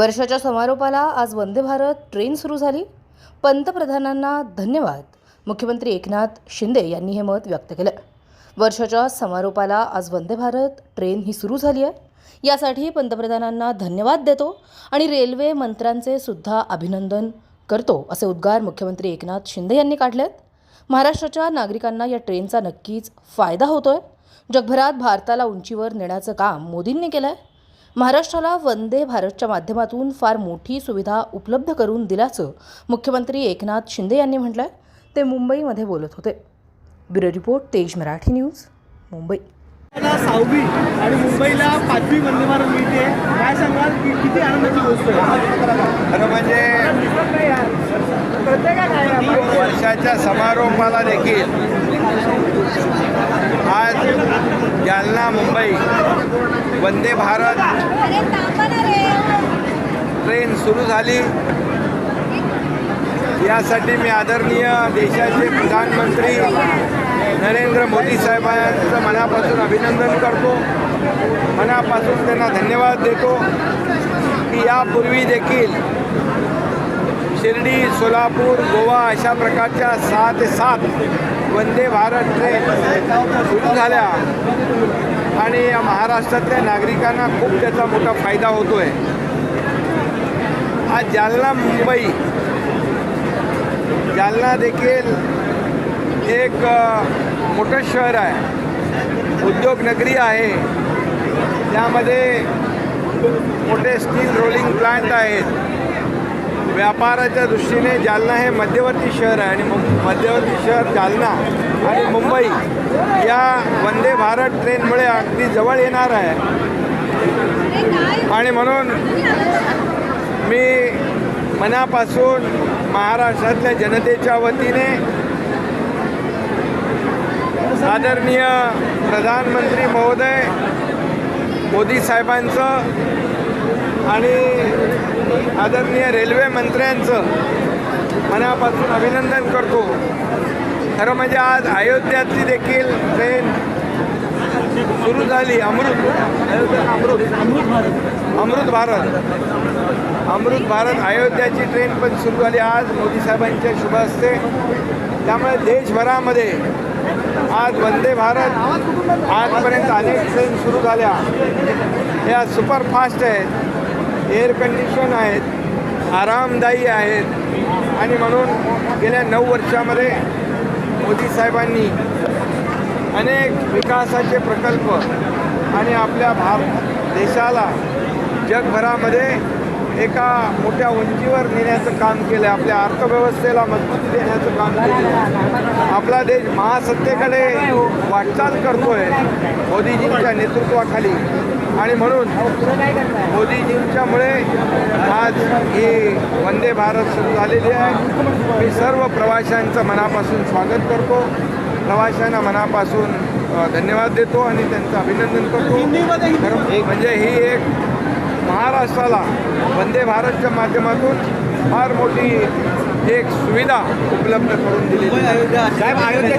वर्षाच्या समारोपाला आज वंदे भारत ट्रेन सुरू झाली. पंतप्रधानांना धन्यवाद. मुख्यमंत्री एकनाथ शिंदे यांनी हे मत व्यक्त केलं. वर्षाच्या समारोपाला आज वंदे भारत ट्रेन ही सुरू झाली आहे. यासाठी पंतप्रधानांना धन्यवाद देतो आणि रेल्वे मंत्र्यांचे सुद्धा अभिनंदन करतो असे उद्गार मुख्यमंत्री एकनाथ शिंदे यांनी काढलेत. महाराष्ट्राच्या नागरिकांना या ट्रेनचा नक्कीच फायदा होतोय. जगभरात भारताला उंचीवर नेण्याचं काम मोदींनी केलं आहे महाराष्ट्राला वंदे भारतच्या माध्यमातून फार मोठी सुविधा उपलब्ध करून दिल्याचं मुख्यमंत्री एकनाथ शिंदे यांनी म्हटलं आहे ते मुंबईमध्ये बोलत होते. ब्युरो रिपोर्ट तेज मराठी न्यूज मुंबई. सहावी आणि मुंबईला पाचवी वंदे भारत मिळते. काय सांगाल? की किती आनंदाची गोष्ट आहे. खरं म्हणजे वर्षाच्या समारोपाला देखील आज जालना मुंबई. वंदे भारत. ट्रेन सुरू झाली. यासाठी मी आदरणीय देशाचे प्रधानमंत्री नरेंद्र मोदी साहेबांचं मनापासून अभिनंदन करतो. मनापासून त्यांना धन्यवाद देतो. की यापूर्वी देखील सोलापूर गोवा अशा प्रकारच्या सहा ते सात वंदे भारत ट्रेन सुरू झाल्या. आणि या महाराष्ट्रातल्या नागरिकांना खूप त्याचा मोठा फायदा होतो आहे आज जालना मुंबई. जालना देखील एक मोठं शहर आहे. उद्योगनगरी आहे. त्यामध्ये मोठे स्टील रोलिंग प्लांट आहेत. व्यापाराच्या दृष्टीने जालना हे मध्यवर्ती शहर आहे आणि मुं- मध्यवर्ती शहर जालना आणि मुंबई या वंदे भारत ट्रेनमुळे अगदी जवळ येणार आहे. आणि म्हणून मी मनापासून महाराष्ट्रातल्या जनतेच्या वतीने आदरणीय प्रधानमंत्री महोदय मोदी साहेबांचं आणि आदरणीय रेल्वे मंत्र्यांचं मनापासून अभिनंदन करतो. खरं म्हणजे आज अयोध्यातली देखील ट्रेन सुरू झाली. अमृत अयोध्या अमृत अमृत भारत. अमृत भारत. अमृत भारत अयोध्याची ट्रेन पण सुरू झाली. आज मोदी साहेबांच्या शुभ असते त्यामुळे देशभरामध्ये आज वंदे भारत. आजपर्यंत अनेक ट्रेन सुरू झाल्या. या सुपरफास्ट आहेत. एअर कंडिशन आहेत आरामदायी आहेत. आणि म्हणून गेल्या नऊ वर्षामध्ये मोदी साहेबांनी अनेक विकासाचे प्रकल्प आणि आपल्या भारत देशाला जगभरामध्ये एका मोठ्या उंचीवर नेण्याचं काम केलं आहे आपल्या अर्थव्यवस्थेला मजबूती देण्याचं काम केलं. आपला देश महासत्तेकडे वाटचाल करतोय मोदीजींच्या नेतृत्वाखाली. आणि म्हणून मोदीजींच्यामुळे आज ही वंदे भारत सुरू झालेली आहे. मी सर्व प्रवाशांचं मनापासून स्वागत करतो. प्रवाशांना मनापासून धन्यवाद देतो आणि त्यांचं अभिनंदन करतो. म्हणजे ही एक महाराष्ट्राला वंदे भारतच्या माध्यमातून फार मोठी एक सुविधा उपलब्ध करून दिलेली साहेब अयोध्या